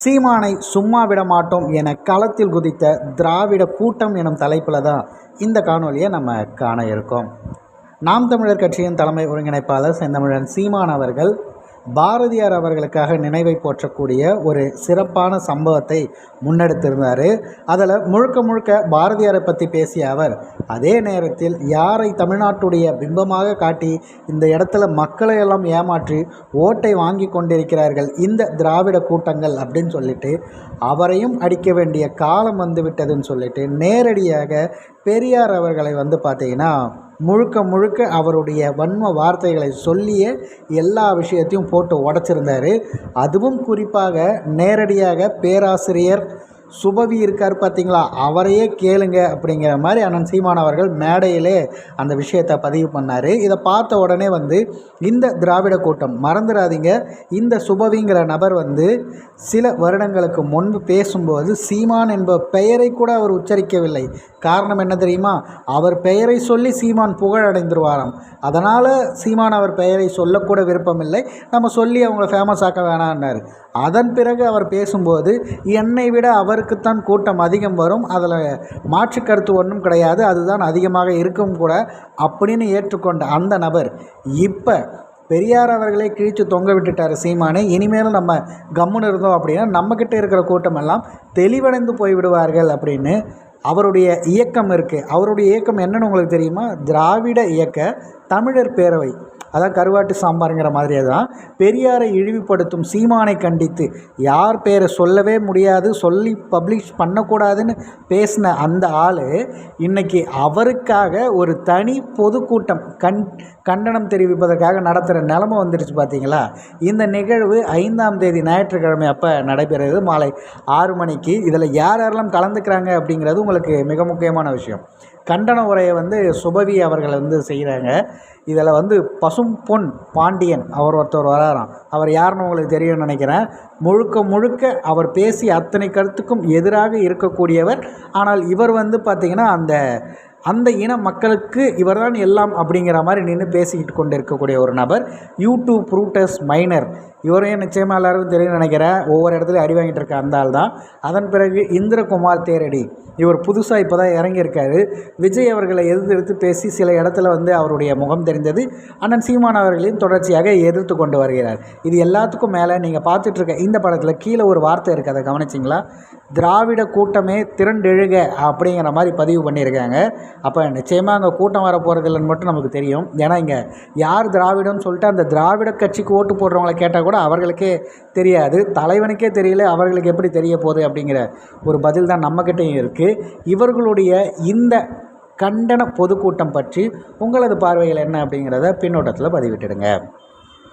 சீமானை சும்மா விட மாட்டோம் என களத்தில் குதித்த திராவிட கூட்டம் எனும் தலைப்பில் தான் இந்த காணொலியை நம்ம காண இருக்கோம். நாம் தமிழர் கட்சியின் தலைமை ஒருங்கிணைப்பாளர் செந்தமிழன் சீமான் அவர்கள் பாரதியார் அவர்களுக்காக நினைவை போற்றக்கூடிய ஒரு சிறப்பான சம்பவத்தை முன்னெடுத்திருந்தார். அதில் முழுக்க முழுக்க பாரதியாரை பற்றி பேசிய அவர் அதே நேரத்தில் யாரை தமிழ்நாட்டுடைய பிம்பமாக காட்டி இந்த இடத்துல மக்களை எல்லாம் ஏமாற்றி ஓட்டை வாங்கி கொண்டிருக்கிறார்கள் இந்த திராவிட கூட்டங்கள் அப்படின்னு சொல்லிட்டு அவரையும் அடிக்க வேண்டிய காலம் வந்து விட்டதுன்னு சொல்லிட்டு நேரடியாக பெரியார் அவர்களை வந்து பார்த்தீங்கன்னா முழுக்க முழுக்க அவருடைய வன்ம வார்த்தைகளை சொல்லியே எல்லா விஷயத்தையும் போட்டு உடச்சிருந்தார். அதுவும் குறிப்பாக நேரடியாக பேராசிரியர் சுபவி இருக்கார் பார்த்தீங்களா? அவரையே கேளுங்க அப்படிங்கிற மாதிரி அண்ணன் சீமான் அவர்கள் மேடையிலே அந்த விஷயத்தை பதிவு பண்ணார். இதை பார்த்த உடனே வந்து இந்த திராவிட கூட்டம் மறந்துடாதீங்க இந்த சுபவிங்கிற நபர் வந்து சில வருடங்களுக்கு முன்பு பேசும்போது சீமான் என்ப பெயரை கூட அவர் உச்சரிக்கவில்லை. காரணம் என்ன தெரியுமா? அவர் பெயரை சொல்லி சீமான் புகழடைந்துருவாராம். அதனால் சீமான் அவர் பெயரை சொல்லக்கூட விருப்பமில்லை. நம்ம சொல்லி அவங்கள ஃபேமஸ் ஆக்க வேணான்னார் அதன் பிறகு அவர் பேசும்போது என்னை விட அவர் அவருக்குத்தான் கூட்டம் அதிகம் வரும். அதில் மாற்று கருத்து ஒன்றும் கிடையாது. அதுதான் அதிகமாக இருக்கும் கூட. அப்படின்னு ஏற்றுக்கொண்ட அந்த நபர் இப்போ பெரியார் அவர்களே கிழித்து தொங்க விட்டுட்டார் சீமானே. இனிமேலும் நம்ம கம்முன்னு இருந்தோம் அப்படின்னா நம்மக்கிட்ட இருக்கிற கூட்டமெல்லாம் தெளிவடைந்து போய்விடுவார்கள் அப்படின்னு அவருடைய இயக்கம் இருக்குது அவருடைய இயக்கம் என்னென்னு உங்களுக்கு தெரியுமா? திராவிட இயக்க தமிழர் பேரவை. அதான் கருவாட்டு சாம்பாருங்கிற மாதிரியே தான். பெரியாரை இழிவுபடுத்தும் சீமானை கண்டித்து யார் பேரை சொல்லவே முடியாது சொல்லி பப்ளிஷ் பண்ணக்கூடாதுன்னு பேசின அந்த ஆள் இன்றைக்கி அவருக்காக ஒரு தனி பொதுக்கூட்டம் கண் கண்டனம் தெரிவிப்பதற்காக நடத்துகிற நிலமை வந்துடுச்சு பார்த்தீங்களா? இந்த நிகழ்வு ஐந்தாம் தேதி ஞாயிற்றுக்கிழமை அப்போ நடைபெறுகிறது மாலை ஆறு மணிக்கு. இதில் யார் யாரெல்லாம் கலந்துக்கிறாங்க அப்படிங்கிறது உங்களுக்கு மிக முக்கியமான விஷயம். கண்டன உரையை வந்து சுபவி அவர்கள் வந்து செய்கிறாங்க இதில் வந்து பசும் பொன் பாண்டியன் அவர் ஒருத்தர் வராராம். அவர் யாருன்னு உங்களுக்கு தெரியும்னு நினைக்கிறேன். முழுக்க முழுக்க அவர் பேசிய அத்தனை கருத்துக்கும் எதிராக இருக்கக்கூடியவர். ஆனால் இவர் வந்து பார்த்திங்கன்னா அந்த அந்த இன மக்களுக்கு இவர்தான் எல்லாம் அப்படிங்கிற மாதிரி நின்று பேசிக்கிட்டு கொண்டு இருக்கக்கூடிய ஒரு நபர் யூடியூப் ப்ரூட்டஸ் மைனர். இவரையும் நிச்சயமாக எல்லாருக்கும் தெரியும் நினைக்கிறேன். ஒவ்வொரு இடத்துலையும் அடி வாங்கிட்டு இருக்க அந்த ஆள் தான். அதன் பிறகு இந்திரகுமார் தேரடி. இவர் புதுசாக இப்போ தான் இறங்கியிருக்காரு. விஜய் அவர்களை எதிர்த்து பேசி சில இடத்துல வந்து அவருடைய முகம் தெரிந்தது. அண்ணன் சீமான் அவர்களையும் தொடர்ச்சியாக எதிர்த்து கொண்டு வருகிறார். இது எல்லாத்துக்கும் மேலே நீங்கள் பார்த்துட்ருக்க இந்த படத்தில் கீழே ஒரு வார்த்தை இருக்குது அதை கவனிச்சிங்களா? திராவிட கூட்டமே திரண்டெழுக அப்படிங்கிற மாதிரி பதிவு பண்ணியிருக்காங்க. அப்போ நிச்சயமாக அங்கே கூட்டம் வர போகிறது இல்லைன்னு மட்டும் நமக்கு தெரியும். ஏன்னா இங்கே யார் திராவிடம்னு சொல்லிட்டு அந்த திராவிட கட்சிக்கு ஓட்டு போடுறவங்கள கேட்டால் கூட அவர்களுக்கே தெரியாது. தலைவனுக்கே தெரியல அவர்களுக்கு எப்படி தெரிய போகுது அப்படிங்கிற ஒரு பதில் தான் நம்மக்கிட்டையும் இருக்குது இவர்களுடைய இந்த கண்டன பொதுக்கூட்டம் பற்றி உங்களது பார்வைகள் என்ன அப்படிங்கிறத பின்னோட்டத்தில் பதிவிட்டுடுங்க.